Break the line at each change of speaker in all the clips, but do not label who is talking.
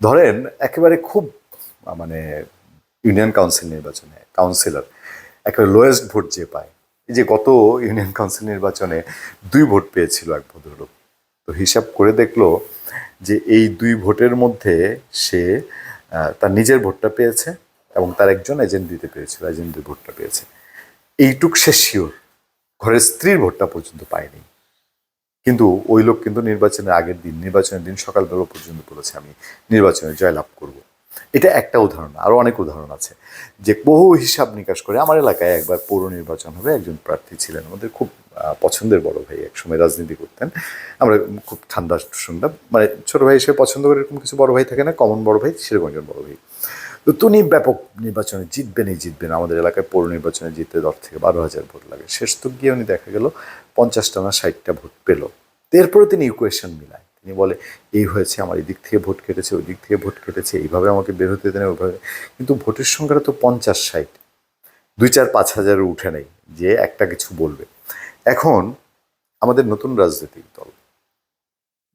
ধরেন একেবারে খুব মানে ইউনিয়ন কাউন্সিল নির্বাচনে, কাউন্সিলর, একেবারে লোয়েস্ট ভোট যে পায়। এই যে গত ইউনিয়ন কাউন্সিল নির্বাচনে দুই ভোট পেয়েছিল এক ভদ্রলোক। তো হিসাব করে দেখল যে এই দুই ভোটের মধ্যে সে তার নিজের ভোটটা পেয়েছে এবং তার একজন এজেন্ট দিতে পেরেছিল এজেন্টের ভোটটা পেয়েছে। এইটুক সে শিওর ঘরের স্ত্রীর ভোটটা পর্যন্ত পায়নি। কিন্তু ওই লোক কিন্তু নির্বাচনের আগের দিন, নির্বাচনের দিন সকালবেলা পর্যন্ত বলেছে, আমি নির্বাচনে জয়লাভ করব। এটা একটা উদাহরণ আরও অনেক উদাহরণ আছে। যে বহু হিসাব নিকাশ করে, আমার এলাকায় একবার পৌর নির্বাচন হবে, একজন প্রার্থী ছিলেন, আমাদের খুব পছন্দের বড় ভাই, একসময় রাজনীতি করতেন। আমরা খুব ঠান্ডা শুনতাম মানে ছোটো ভাই হিসেবে পছন্দ করে এরকম কিছু বড় ভাই থাকে না কমন বড় ভাই, সেরকম একজন বড় ভাই। তো তিনি ব্যাপক নির্বাচনে জিতবেনই জিতবেন আমাদের এলাকায় পৌর নির্বাচনে জিততে দশ থেকে বারো হাজার ভোট লাগে। শেষ তো গিয়ে উনি দেখা গেল পঞ্চাশটা না ষাটটা ভোট পেল। এরপরে তিনি ইকুয়েশন মিলায়। তিনি বলে, এই হয়েছে, আমার এই দিক থেকে ভোট কেটেছে, ওই দিক থেকে ভোট কেটেছে, এইভাবে আমাকে বের হতে দেন, ওইভাবে। কিন্তু ভোটের সংখ্যাটা তো পঞ্চাশ, ষাট। দুই চার, পাঁচ হাজারের উঠে নেই, যে একটা কিছু বলবে। এখন আমাদের নতুন রাজনৈতিক দল,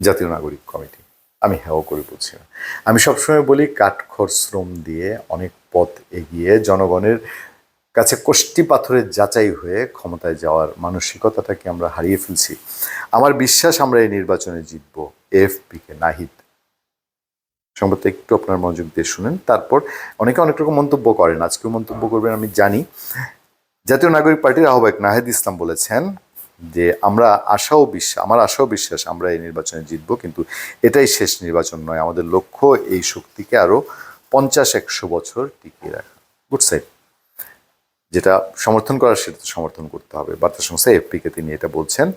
জাতীয় নাগরিক কমিটি। আমি হ্যাও করে বলছি না। আমি সবসময় বলি, কাঠখড় শ্রম দিয়ে অনেক পথ এগিয়ে জনগণের কাছে কষ্টি পাথরের যাচাই হয়ে ক্ষমতায় যাওয়ার মানসিকতাটাকে আমরা হারিয়ে ফেলছি। আমার বিশ্বাস, আমরা এই নির্বাচনে জিতব। এফপিকে নাহিদ। সংবাদটা একটু আপনার মনোযোগ দিয়ে শুনেন। তারপর অনেকে অনেক রকম মন্তব্য করেন। আজকেও মন্তব্য করবেন, আমি জানি। জাতীয় নাগরিক পার্টির আহ্বায়ক নাহিদ ইসলাম বলেছেন যে আমরা আশাও বিশ্বাস, আমার আশাও বিশ্বাস আমরা এই নির্বাচনে জিতব, কিন্তু এটাই শেষ নির্বাচন নয়। আমাদের লক্ষ্য এই শক্তিকে আরও পঞ্চাশ একশো বছর টিকিয়ে রাখা। গুড সাইড যেটা সমর্থন করার সেটা সমর্থন করতে হবে। বার্তা সংস্থা এফপিকে তিনি এটা বলছেন।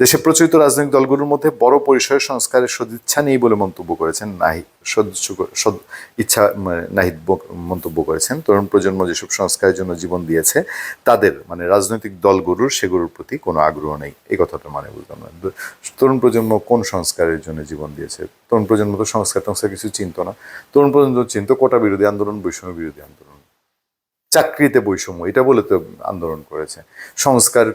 দেশে প্রচলিত রাজনৈতিক দলগুলোর মধ্যে বড় পরিসরের সংস্কারের সদিচ্ছা নেই বলে মন্তব্য করেছেন নাহি ইচ্ছা মানে নাহিদ মন্তব্য করেছেন। তরুণ প্রজন্ম যেসব সংস্কারের জন্য জীবন দিয়েছে, তাদের মানে রাজনৈতিক দলগুলোর, সেগুলোর প্রতি কোনো আগ্রহ নেই। এই কথাটা মানে বুঝলাম না। তরুণ প্রজন্ম কোন সংস্কারের জন্য জীবন দিয়েছে? তরুণ প্রজন্ম তো সংস্কার টংস্কার কিছু চিন্ত না। তরুণ প্রজন্ম চিন্ত কোটা বিরোধী আন্দোলন, বৈষম্য বিরোধী আন্দোলন। চাকরিতে বৈষম্য, এটা বলে তো আন্দোলন করেছে। সংস্কার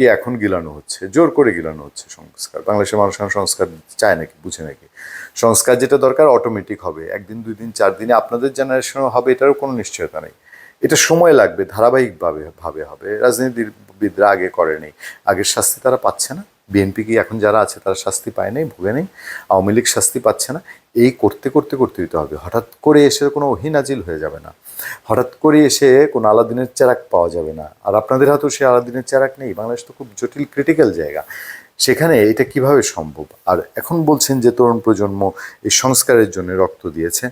কি এখন গিলানো হচ্ছে? জোর করে গিলানো হচ্ছে সংস্কার। বাংলাদেশের মানুষ এখন সংস্কার চায় নাকি, বুঝে নাকি? সংস্কার যেটা দরকার অটোমেটিক হবে। একদিন, দুই দিন, চার দিনে আপনাদের জেনারেশন হবে, এটারও কোনো নিশ্চয়তা নেই। এটা সময় লাগবে, ধারাবাহিকভাবে, ভাবে হবে। রাজনীতিবিদরা আগে করেনি। আগের শাস্তি তারা পাচ্ছে না। বিএনপি কি এখন যারা আছে তারা শাস্তি পায় নাই, ভুগে নেই, আওয়ামী লীগ শাস্তি পাচ্ছে না। এই করতে করতে করতে দিতে হবে। হঠাৎ করে এসে কোনো অহিনাজিল হয়ে যাবে না। হঠাৎ করে এসে কোনো আলাদিনের চেরাক পাওয়া যাবে না। আর আপনাদের হাতেও সে আলাদিনের চেরাক নেই। বাংলাদেশ তো খুব জটিল ক্রিটিক্যাল জায়গা। সেখানে এটা কীভাবে সম্ভব? আর এখন বলছেন যে তরুণ প্রজন্ম এই সংস্কারের জন্য রক্ত দিয়েছে।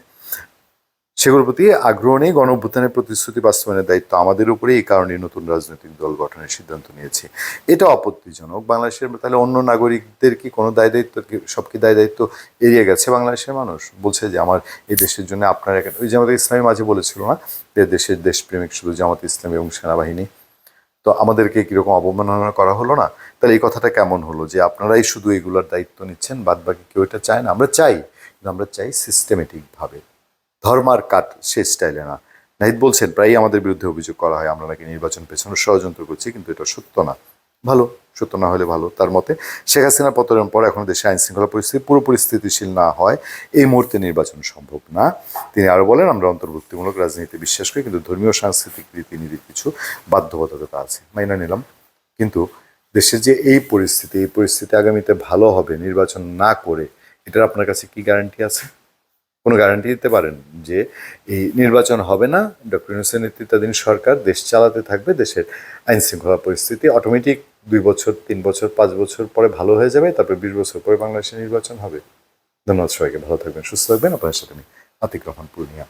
সেগুলোর প্রতি আগ্রহ নেই, গণ অভ্যুত্থানের প্রতিশ্রুতি বাস্তবায়নের দায়িত্ব আমাদের উপরে এই কারণে নতুন রাজনৈতিক দল গঠনের সিদ্ধান্ত নিয়েছি। এটা আপত্তিজনক। বাংলাদেশের তাহলে অন্য নাগরিকদের কি কোনো দায় দায়িত্ব সব কি দায় দায়িত্ব এড়িয়ে গেছে বাংলাদেশের মানুষ? বলছে যে আমার, এই দেশের জন্য আপনার ওই আমাদের ইসলামী মাঝে বলেছিল না, যে দেশের দেশপ্রেমিক শুধু জামাত ইসলামী এবং সেনাবাহিনী। তো আমাদেরকে কীরকম অবমাননা করা হলো না? তাহলে এই কথাটা কেমন হলো? যে আপনারাই শুধু এগুলোর দায়িত্ব নিচ্ছেন বাদ বাকি কেউ এটা চায় না। আমরা চাই, কিন্তু আমরা চাই সিস্টেমেটিকভাবে ধর্মার কাট সে স্টাইলে না। নাহিদ বলছেন, প্রায়ই আমাদের বিরুদ্ধে অভিযোগ করা হয়, আমরা নাকি নির্বাচন পেছনে ষড়যন্ত্র করছি, কিন্তু এটা সত্য না। ভালো, সত্য না হলে ভালো, তার মতে শেখ হাসিনার পতনের পর এখন দেশে আইন শৃঙ্খলা পরিস্থিতি পুরোপুরি স্থিতিশীল না হয়, এই মুহূর্তে নির্বাচন সম্ভব না। তিনি আরও বলেন, আমরা অন্তর্ভুক্তিমূলক রাজনীতিতে বিশ্বাস করি, কিন্তু ধর্মীয় সাংস্কৃতিক রীতিনীতির কিছু বাধ্যবাধকতা আছে। মাইনা নিলাম। কিন্তু দেশের যে এই পরিস্থিতি এই পরিস্থিতি আগামীতে ভালো হবে, নির্বাচন না করে, এটার আপনার কাছে কি গ্যারান্টি আছে? কোনো গ্যারান্টি দিতে পারেন যে এই নির্বাচন হবে না। ডক্টর ইউনুসের নেতৃত্বাধীন সরকার দেশ চালাতে থাকবে, দেশের আইন শৃঙ্খলা পরিস্থিতি অটোমেটিক দুই বছর, তিন বছর, পাঁচ বছর পরে ভালো হয়ে যাবে, তারপরে বিশ বছর পরে বাংলাদেশে নির্বাচন হবে। ধন্যবাদ সবাইকে, ভালো থাকবেন, সুস্থ থাকবেন। আপনার সাথে আমি আতিক রহমান পূর্ণিয়া